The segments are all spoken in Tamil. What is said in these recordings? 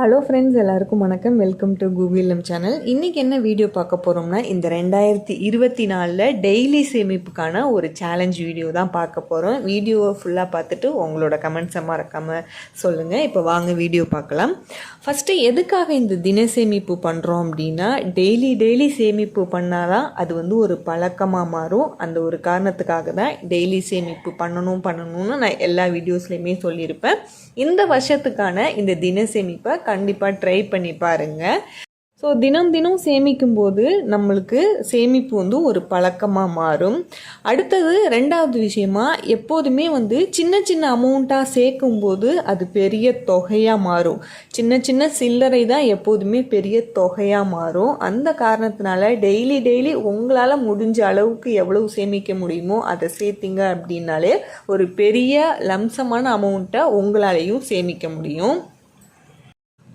ஹலோ ஃப்ரெண்ட்ஸ் எல்லாருக்கும் வணக்கம். வெல்கம் டு கூகுள் சேனல் இன்றைக்கி என்ன வீடியோ பார்க்க போகிறோம்னா இந்த ரெண்டாயிரத்தி இருபத்தி நாலில் டெய்லி சேமிப்புக்கான ஒரு சேலஞ்ச் வீடியோ தான் பார்க்க போகிறோம் வீடியோவை ஃபுல்லாக பார்த்துட்டு உங்களோட கமெண்ட்ஸை மறக்காமல் சொல்லுங்கள் இப்போ வாங்க வீடியோ பார்க்கலாம். ஃபஸ்ட்டு எதுக்காக இந்த தின சேமிப்பு பண்ணுறோம் அப்படின்னா டெய்லி டெய்லி சேமிப்பு பண்ணால் தான் அது வந்து ஒரு பழக்கமாக மாறும். அந்த ஒரு காரணத்துக்காக தான் டெய்லி சேமிப்பு பண்ணணும் பண்ணணும்னு நான் எல்லா வீடியோஸ்லையுமே சொல்லியிருப்பேன். இந்த வருஷத்துக்கான இந்த தின சேமிப்பை கண்டிப்பாக ட்ரை பண்ணி பாருங்கள் ஸோ தினம் தினம் சேமிக்கும் போது நம்மளுக்கு சேமிப்பு வந்து ஒரு பழக்கமாக மாறும். அடுத்தது ரெண்டாவது விஷயமா எப்போதுமே வந்து சின்ன சின்ன அமௌண்ட்டாக சேர்க்கும் போது அது பெரிய தொகையாக மாறும். சின்ன சின்ன சில்லறை தான் எப்போதுமே பெரிய தொகையாக மாறும். அந்த காரணத்தினால டெய்லி டெய்லி உங்களால் முடிஞ்ச அளவுக்கு எவ்வளவு சேமிக்க முடியுமோ அதை சேர்த்திங்க அப்படின்னாலே ஒரு பெரிய லம்சமான அமௌண்ட்டை உங்களாலையும் சேமிக்க முடியும்.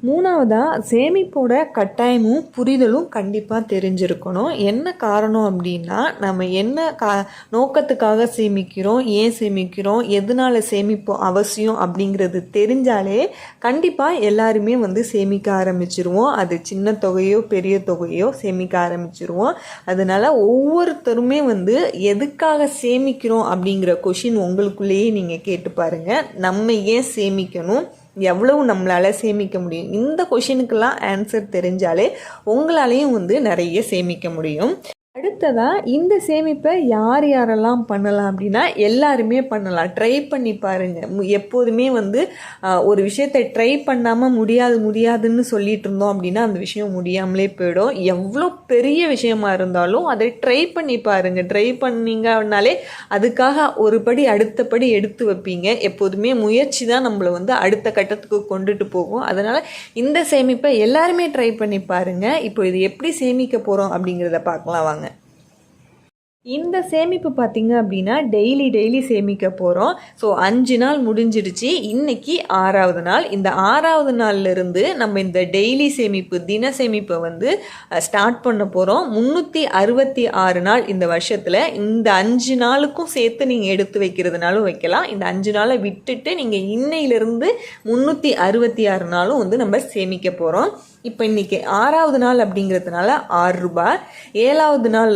மூணாவதாக சேமிப்போட கட்டாயமும் புரிதலும் கண்டிப்பாக தெரிஞ்சிருக்கணும். என்ன காரணம் அப்படின்னா நம்ம என்ன கா நோக்கத்துக்காக சேமிக்கிறோம் ஏன் சேமிக்கிறோம் எதனால சேமிப்பு அவசியம் அப்படிங்கிறது தெரிஞ்சாலே கண்டிப்பாக எல்லாருமே வந்து சேமிக்க ஆரம்பிச்சிருவோம். அது சின்ன தொகையோ பெரிய தொகையோ சேமிக்க ஆரம்பிச்சிருவோம். அதனால ஒவ்வொருத்தருமே வந்து எதுக்காக சேமிக்கிறோம் அப்படிங்கிற கொஷின் உங்களுக்குள்ளேயே நீங்கள் கேட்டு பாருங்கள் நம்ம ஏன் சேமிக்கணும்? எவ்வளவு நம்மளால் சேமிக்க முடியும்? இந்த கொஷினுக்கெல்லாம் ஆன்சர் தெரிஞ்சாலே உங்களாலேயும் வந்து நிறைய சேமிக்க முடியும். அடுத்ததாக இந்த சேமிப்பை யார் யாரெல்லாம் பண்ணலாம் அப்படின்னா எல்லாருமே பண்ணலாம். ட்ரை பண்ணி பாருங்கள் எப்போதுமே வந்து ஒரு விஷயத்தை ட்ரை பண்ணாமல் முடியாது முடியாதுன்னு சொல்லிட்டு இருந்தோம் அப்படின்னா அந்த விஷயம் முடியாமலே போயிடும். எவ்வளோ பெரிய விஷயமா இருந்தாலும் அதை ட்ரை பண்ணி பாருங்கள் ட்ரை பண்ணிங்கனாலே அதுக்காக ஒரு படி அடுத்த படி எடுத்து வைப்பீங்க. எப்போதுமே முயற்சி தான் நம்மளை வந்து அடுத்த கட்டத்துக்கு கொண்டுட்டு போகும். அதனால் இந்த சேமிப்பை எல்லாருமே ட்ரை பண்ணி பாருங்கள் இப்போ இது எப்படி சேமிக்க போகிறோம் அப்படிங்கிறத பார்க்கலாம் வாங்க. இந்த சேமிப்பு பார்த்திங்க அப்படின்னா டெய்லி டெய்லி சேமிக்க போகிறோம் ஸோ அஞ்சு நாள் முடிஞ்சிடுச்சு. இன்னைக்கு ஆறாவது நாள். இந்த ஆறாவது நாள்லேருந்து நம்ம இந்த டெய்லி சேமிப்பு தின சேமிப்பை வந்து ஸ்டார்ட் பண்ண போகிறோம் முந்நூற்றி அறுபத்தி ஆறு நாள் இந்த வருஷத்தில். இந்த அஞ்சு நாளுக்கும் சேர்த்து நீங்கள் எடுத்து வைக்கிறதுனாலும் வைக்கலாம். இந்த அஞ்சு நாளை விட்டுட்டு நீங்கள் இன்னையிலேருந்து முந்நூற்றி அறுபத்தி ஆறு நாளும் வந்து நம்ம சேமிக்க போகிறோம் இப்போ இன்றைக்கி ஆறாவது நாள் அப்படிங்கிறதுனால ஆறு ரூபாய். ஏழாவது நாள்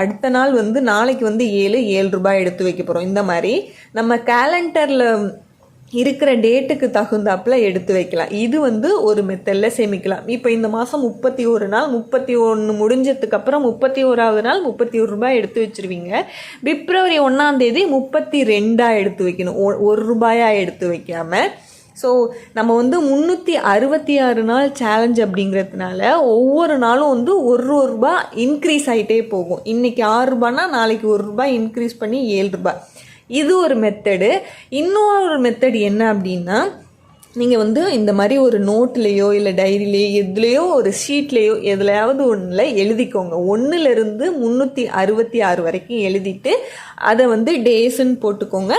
அடுத்த நாள் வந்து நாளைக்கு வந்து ஏழு ஏழு ரூபாய் எடுத்து வைக்க போகிறோம் இந்த மாதிரி நம்ம கேலண்டரில் இருக்கிற டேட்டுக்கு தகுந்தாப்புல எடுத்து வைக்கலாம். இது வந்து ஒரு மெத்தடில் சேமிக்கலாம். இப்போ இந்த மாதம் முப்பத்தி ஒரு நாள் முப்பத்தி ஒன்று முடிஞ்சதுக்கப்புறம் முப்பத்தி ஓராவது நாள் முப்பத்தி ஒரு ரூபாய் எடுத்து வச்சுருவீங்க. பிப்ரவரி ஒன்றாம் தேதி முப்பத்தி ரெண்டாக எடுத்து வைக்கணும். ஒரு ரூபாயாக எடுத்து வைக்காமல் ஸோ நம்ம வந்து முந்நூற்றி அறுபத்தி ஆறு நாள் சேலஞ்ச் அப்படிங்கிறதுனால ஒவ்வொரு நாளும் வந்து ஒரு ரூபா இன்க்ரீஸ் ஆகிட்டே போகும். இன்றைக்கி ஆறு ரூபானா நாளைக்கு ஒரு ரூபாய் இன்க்ரீஸ் பண்ணி ஏழு ரூபாய் இது ஒரு மெத்தடு இன்னொரு மெத்தடு என்ன அப்படின்னா நீங்கள் வந்து இந்த மாதிரி ஒரு நோட்லேயோ இல்லை டைரிலேயோ எதுலேயோ ஒரு ஷீட்லேயோ எதுலையாவது ஒன்றில் எழுதிக்கோங்க. ஒன்றுலேருந்து முந்நூற்றி அறுபத்தி ஆறு வரைக்கும் எழுதிட்டு அதை வந்து டேஸுன்னு போட்டுக்கோங்க.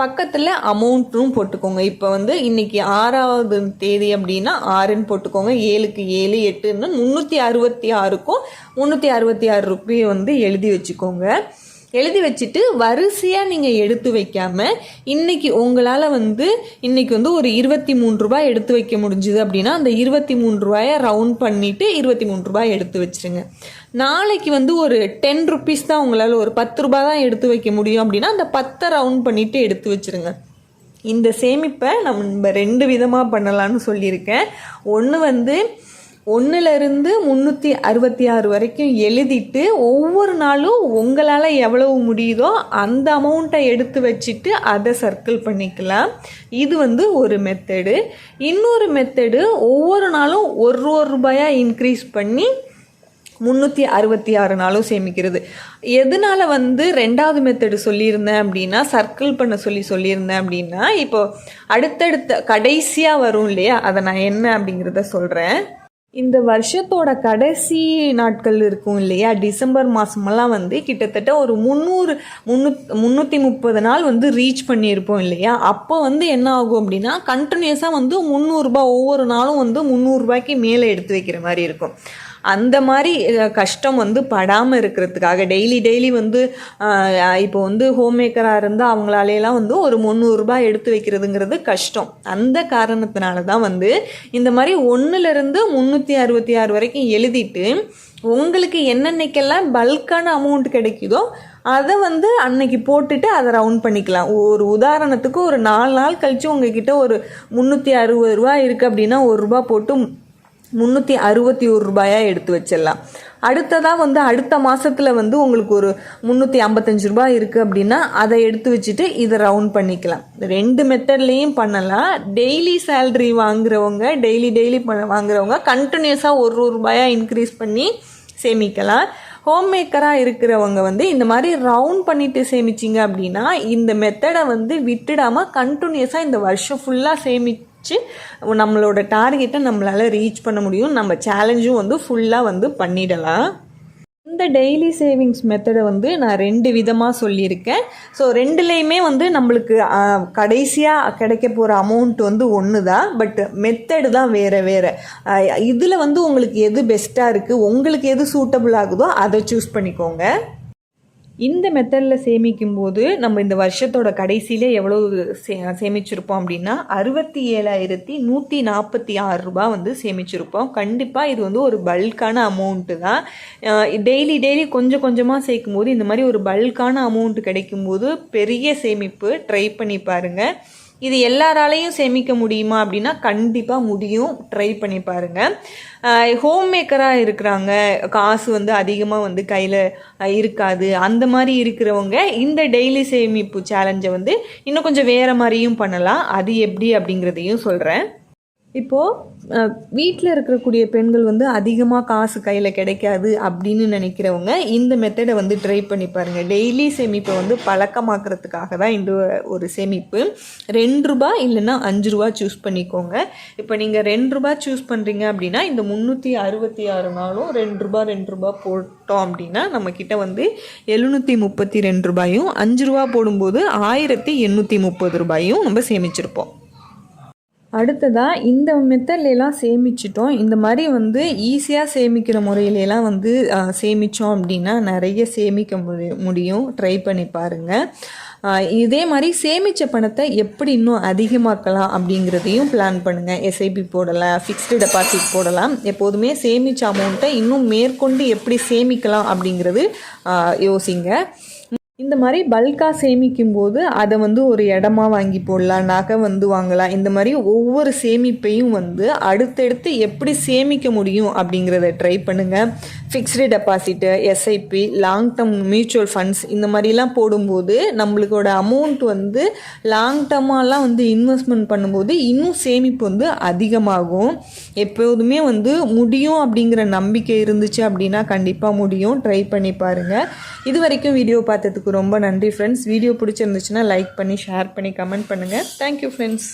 பக்கத்தில் அமௌண்ட்டும் போட்டுக்கோங்க. இப்போ வந்து இன்றைக்கி ஆறாவது தேதி அப்படின்னா ஆறுன்னு போட்டுக்கோங்க. ஏழுக்கு ஏழு எட்டுன்னு முந்நூற்றி அறுபத்தி ஆறுக்கும் முந்நூற்றி அறுபத்தி ஆறு ருப்பியை வந்து எழுதி வச்சுக்கோங்க. எழுதி வச்சுட்டு வரிசையாக நீங்கள் எடுத்து வைக்காமல் இன்றைக்கி உங்களால் வந்து இன்றைக்கி வந்து ஒரு இருபத்தி மூணு ரூபாய் எடுத்து வைக்க முடிஞ்சுது அப்படின்னா அந்த இருபத்தி மூணு ரூபாயை ரவுண்ட் பண்ணிவிட்டு இருபத்தி மூணு ரூபாய் எடுத்து வச்சுருங்க. நாளைக்கு வந்து ஒரு டென் ருபீஸ் தான் உங்களால் ஒரு பத்து ரூபாய் தான் எடுத்து வைக்க முடியும் அப்படின்னா அந்த பத்தை ரவுண்ட் பண்ணிவிட்டு எடுத்து வச்சுருங்க. இந்த சேமிப்பை நம்ம ரெண்டு விதமாக பண்ணலான்னு சொல்லியிருக்கேன். ஒன்று வந்து ஒன்றுலேருந்து முந்நூற்றி அறுபத்தி ஆறு வரைக்கும் எழுதிட்டு ஒவ்வொரு நாளும் உங்களால் எவ்வளவு முடியுதோ அந்த அமௌண்ட்டை எடுத்து வச்சுட்டு அதை சர்க்கிள் பண்ணிக்கலாம். இது வந்து ஒரு மெத்தடு இன்னொரு மெத்தடு ஒவ்வொரு நாளும் ஒரு ஒரு ரூபாயாக இன்க்ரீஸ் பண்ணி முந்நூற்றி அறுபத்தி ஆறு நாளும் சேமிக்கிறது. எதனால் வந்து ரெண்டாவது மெத்தடு சொல்லியிருந்தேன் அப்படின்னா சர்க்கிள் பண்ண சொல்லி சொல்லியிருந்தேன் அப்படின்னா இப்போ அடுத்தடுத்த கடைசியாக வரும் இல்லையா? அதை நான் என்ன அப்படிங்கிறத சொல்கிறேன் இந்த வருஷத்தோட கடைசி நாட்கள் இருக்கும் இல்லையா? டிசம்பர் மாதமெல்லாம் வந்து கிட்டத்தட்ட ஒரு முந்நூறு முந்நூ முந்நூற்றி முப்பது நாள் வந்து ரீச் பண்ணியிருப்போம் இல்லையா? அப்போ வந்து என்ன ஆகும் அப்படின்னா கண்டினியூஸாக வந்து முந்நூறுரூபா ஒவ்வொரு நாளும் வந்து முந்நூறுரூபாய்க்கு மேலே எடுத்து வைக்கிற மாதிரி இருக்கும். அந்த மாதிரி கஷ்டம் வந்து படாமல் இருக்கிறதுக்காக டெய்லி டெய்லி வந்து இப்போ வந்து ஹோம் மேக்கராக இருந்தால் அவங்களாலேலாம் வந்து ஒரு முந்நூறுரூபா எடுத்து வைக்கிறதுங்கிறது கஷ்டம். அந்த காரணத்தினால தான் வந்து இந்த மாதிரி ஒன்றுலேருந்து முந்நூற்றி அறுபத்தி ஆறு வரைக்கும் எழுதிட்டு உங்களுக்கு என்னென்னைக்கெல்லாம் பல்கான அமௌண்ட் கிடைக்குதோ அதை வந்து அன்னைக்கு போட்டுட்டு அதை ரவுண்ட் பண்ணிக்கலாம். ஒரு உதாரணத்துக்கு ஒரு நாலு நாள் கழித்து உங்ககிட்ட ஒரு முந்நூற்றி அறுபது ரூபா இருக்குது அப்படின்னா ஒரு ரூபா போட்டு முந்நூற்றி அறுபத்தி ஒரு ரூபாயாக எடுத்து வச்சிடலாம். அடுத்ததாக வந்து அடுத்த மாதத்தில் வந்து உங்களுக்கு ஒரு முந்நூற்றி ஐம்பத்தஞ்சு ரூபாய் இருக்குது அப்படின்னா அதை எடுத்து வச்சுட்டு இதை ரவுண்ட் பண்ணிக்கலாம். ரெண்டு மெத்தட்லேயும் பண்ணலாம். டெய்லி சேல்ரி வாங்குறவங்க டெய்லி டெய்லி வாங்குறவங்க கண்டினியூஸாக ஒரு ரூபாயாக ரூபாயா இன்க்ரீஸ் பண்ணி சேமிக்கலாம். ஹோம் மேக்கராக இருக்கிறவங்க வந்து இந்த மாதிரி ரவுண்ட் பண்ணிட்டு சேமிச்சிங்க அப்படின்னா இந்த மெத்தடை வந்து விட்டுடாமல் கண்டினியூஸாக இந்த வருஷம் ஃபுல்லாக சேமிச்சு நம்மளோட டார்கெட்டை நம்மளால் ரீச் பண்ண முடியும். நம்ம சேலஞ்சும் வந்து ஃபுல்லாக வந்து பண்ணிடலாம். இந்த டெய்லி சேவிங்ஸ் மெத்தடை வந்து நான் ரெண்டு விதமாக சொல்லியிருக்கேன். ஸோ ரெண்டுலேயுமே வந்து நம்மளுக்கு கடைசியாக கிடைக்க போகிற அமௌண்ட் வந்து ஒன்று தான் பட் மெத்தடு தான் வேறு வேறு. இதில் வந்து உங்களுக்கு எது பெஸ்ட்டாக இருக்குது உங்களுக்கு எது சூட்டபிள் ஆகுதோ அதை சூஸ் பண்ணிக்கோங்க. இந்த மெத்தடில் சேமிக்கும் போது நம்ம இந்த வருஷத்தோட கடைசியிலே எவ்வளவு சே சேமிச்சிருப்போம் அப்படின்னா அறுபத்தி ஏழாயிரத்தி நூற்றி நாற்பத்தி ஆறு ரூபாய் வந்து சேமிச்சிருப்போம். கண்டிப்பாக இது வந்து ஒரு பல்கான அமௌண்ட்டு தான். டெய்லி டெய்லி கொஞ்சம் கொஞ்சமாக சேர்க்கும் போது இந்த மாதிரி ஒரு பல்கான அமௌண்ட் கிடைக்கும்போது பெரிய சேமிப்பு ட்ரை பண்ணி பாருங்கள் இது எல்லாராலையும் சேமிக்க முடியுமா அப்படின்னா கண்டிப்பாக முடியும். ட்ரை பண்ணி பாருங்கள் ஹோம் மேக்கராக இருக்கிறாங்க. காசு வந்து அதிகமாக வந்து கையில் இருக்காது. அந்த மாதிரி இருக்கிறவங்க இந்த டெய்லி சேமிப்பு சேலஞ்சை வந்து இன்னும் கொஞ்சம் வேறு மாதிரியும் பண்ணலாம். அது எப்படி அப்படிங்கிறதையும் சொல்கிறேன் இப்போது வீட்டில் இருக்கக்கூடிய பெண்கள் வந்து அதிகமாக காசு கையில் கிடைக்காது அப்படின்னு நினைக்கிறவங்க இந்த மெத்தடை வந்து ட்ரை பண்ணி பாருங்கள் டெய்லி சேமிப்பை வந்து பழக்கமாக்குறதுக்காக தான் இந்த ஒரு சேமிப்பு. ரெண்டு ரூபா இல்லைன்னா அஞ்சு ரூபா சூஸ் பண்ணிக்கோங்க. இப்போ நீங்கள் ரெண்டு ரூபா சூஸ் பண்ணுறீங்க அப்படின்னா இந்த முந்நூற்றி அறுபத்தி ஆறு நாளும் ரெண்டு ரூபா ரெண்டு ரூபா போட்டோம் அப்படின்னா நம்மக்கிட்ட வந்து எழுநூற்றி முப்பத்தி ரெண்டு ரூபாயும் அஞ்சு ரூபா போடும்போது ஆயிரத்தி எண்ணூற்றி முப்பது ரூபாயும் நம்ம சேமிச்சிருப்போம். அடுத்ததாக இந்த மெத்தட்லாம் சேமிச்சிட்டோம். இந்த மாதிரி வந்து ஈஸியாக சேமிக்கிற முறையிலலாம் வந்து சேமித்தோம் அப்படின்னா நிறைய சேமிக்க முடியும். ட்ரை பண்ணி பாருங்கள் இதே மாதிரி சேமித்த பணத்தை எப்படி இன்னும் அதிகமாக்கலாம் அப்படிங்கிறதையும் பிளான் பண்ணுங்கள் எஸ்ஐபி போடலாம் ஃபிக்ஸ்டு டெபாசிட் போடலாம். எப்போதுமே சேமித்த அமௌண்ட்டை இன்னும் மேற்கொண்டு எப்படி சேமிக்கலாம் அப்படிங்கிறது யோசிங்க. இந்த மாதிரி பல்காக சேமிக்கும் போது அதை வந்து ஒரு இடமா வாங்கி போடலாம் நகை வந்து வாங்கலாம். இந்த மாதிரி ஒவ்வொரு சேமிப்பையும் வந்து அடுத்தடுத்து எப்படி சேமிக்க முடியும் அப்படிங்கிறத ட்ரை பண்ணுங்கள் fixed deposit SIP long term mutual funds இந்த மாதிரிலாம் போடும்போது நம்மளுக்கோட அமௌண்ட் வந்து லாங் டேர்மாலாம் வந்து இன்வெஸ்ட்மெண்ட் பண்ணும்போது இன்னும் சேமிப்பு வந்து அதிகமாகும். எப்போதுமே வந்து முடியும் அப்படிங்கிற நம்பிக்கை இருந்துச்சு அப்படின்னா கண்டிப்பாக முடியும். ட்ரை பண்ணி பாருங்கள் இது வரைக்கும் வீடியோ பார்த்ததுக்கு ரொம்ப நன்றி ஃப்ரெண்ட்ஸ் வீடியோ பிடிச்சிருந்துச்சுன்னா லைக் பண்ணி ஷேர் பண்ணி கமெண்ட் பண்ணுங்கள் தேங்க்யூ ஃப்ரெண்ட்ஸ்